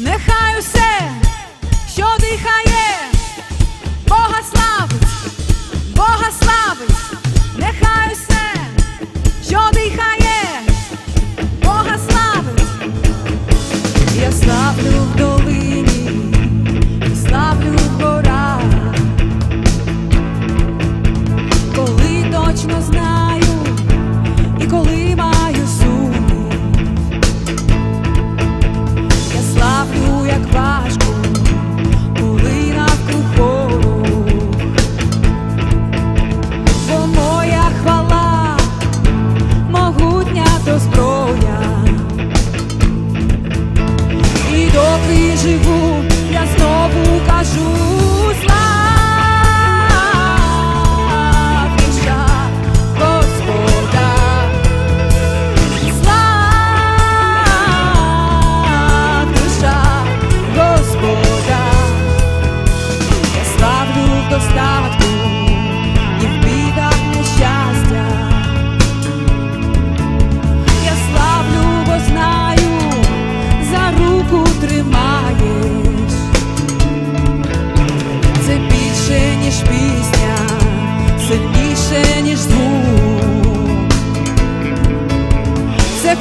Нехай усе, що дихає, Бога славить, Бога славить.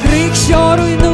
Kriegschau ruinat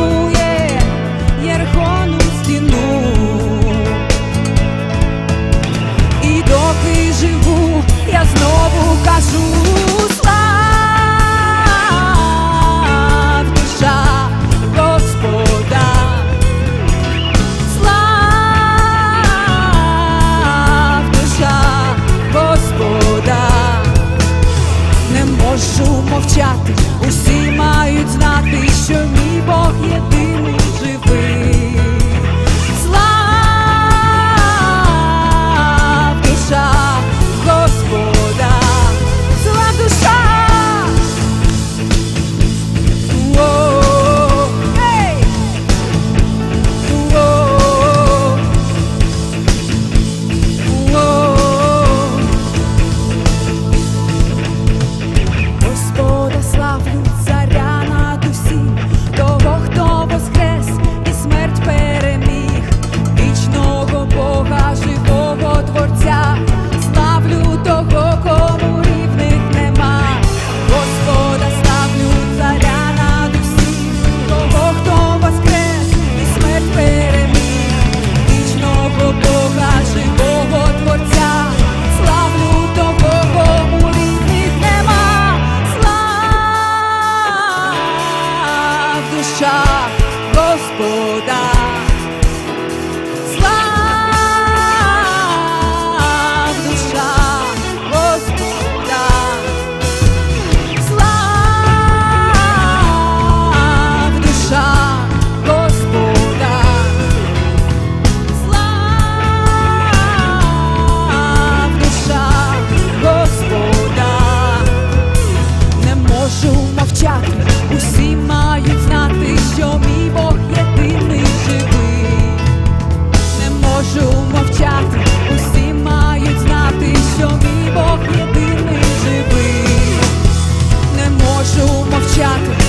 кричати.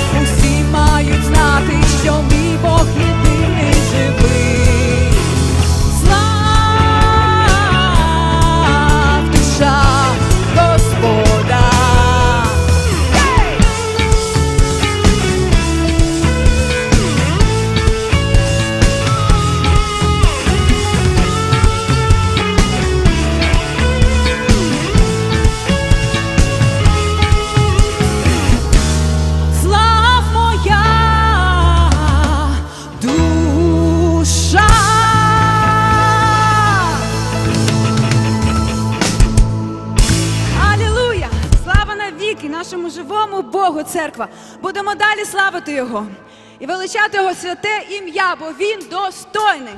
церква. Будемо далі славити Його і величати Його святе ім'я, бо Він достойний.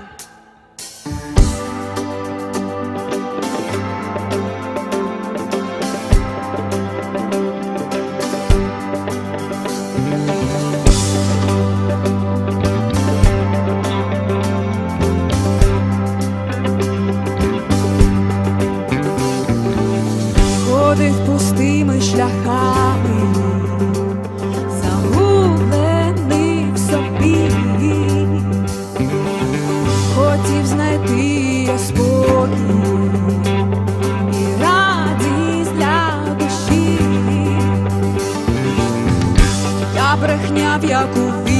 Ходив пустими шляхами. кухня, в яку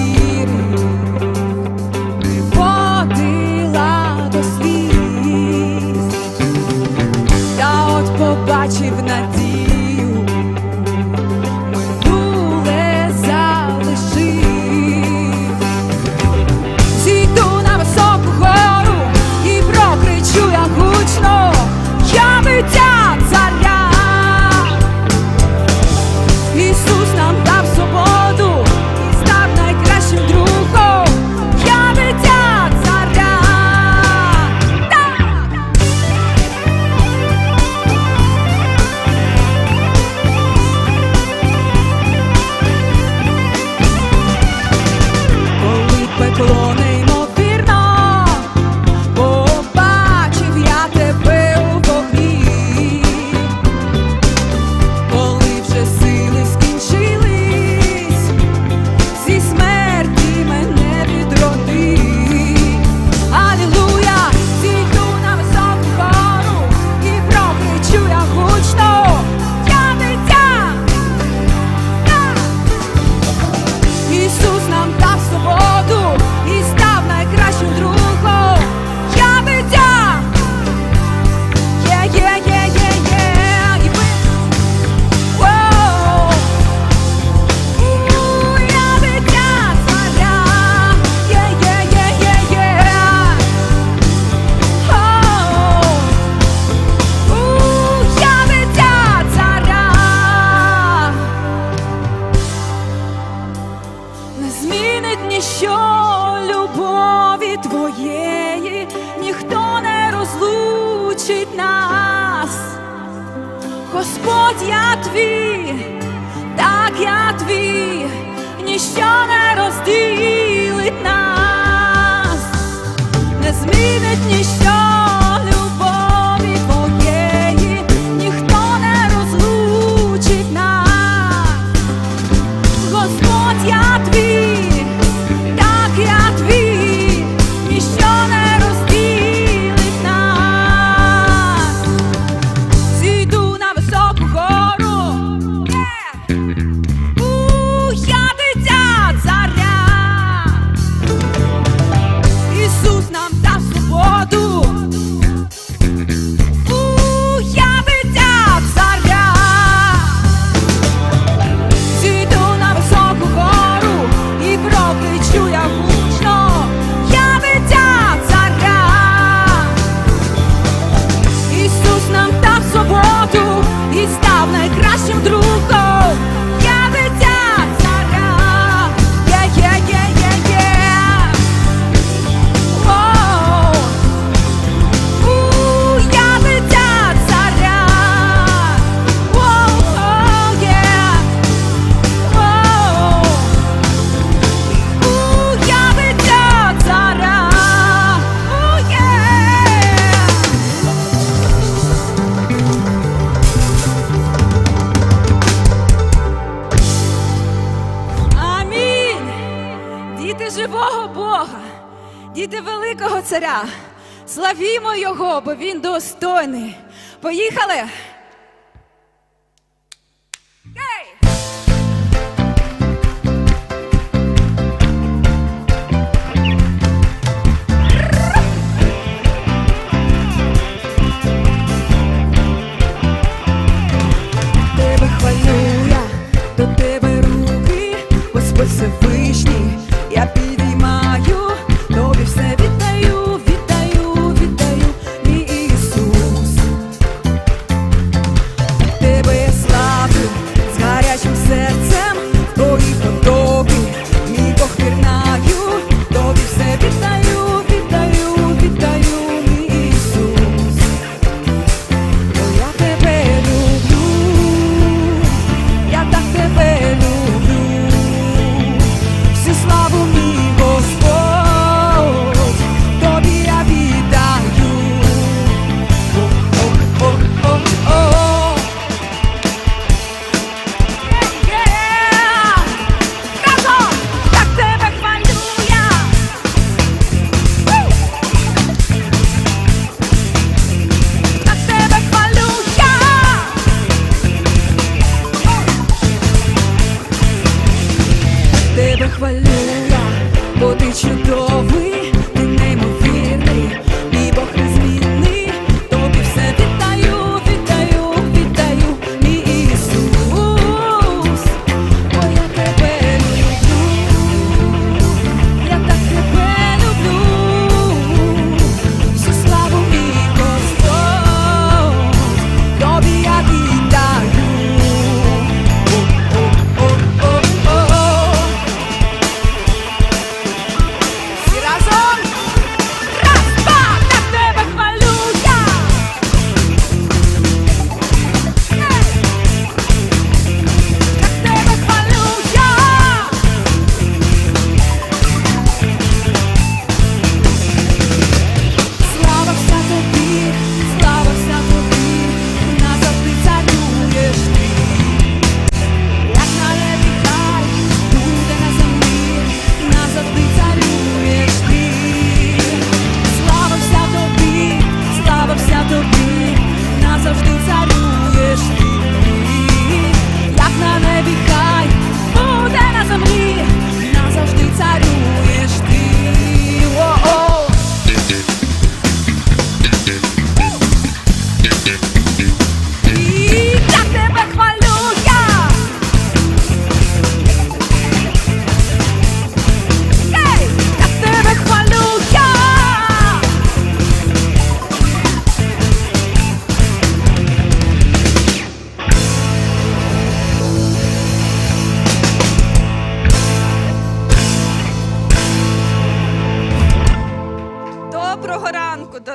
Господь, я твій, так я твій, ніщо не розділить нас, не змінить ніщо. Діти великого царя, славімо його, бо він достойний. Поїхали. Тебе хвалю я, бо ти чудовий,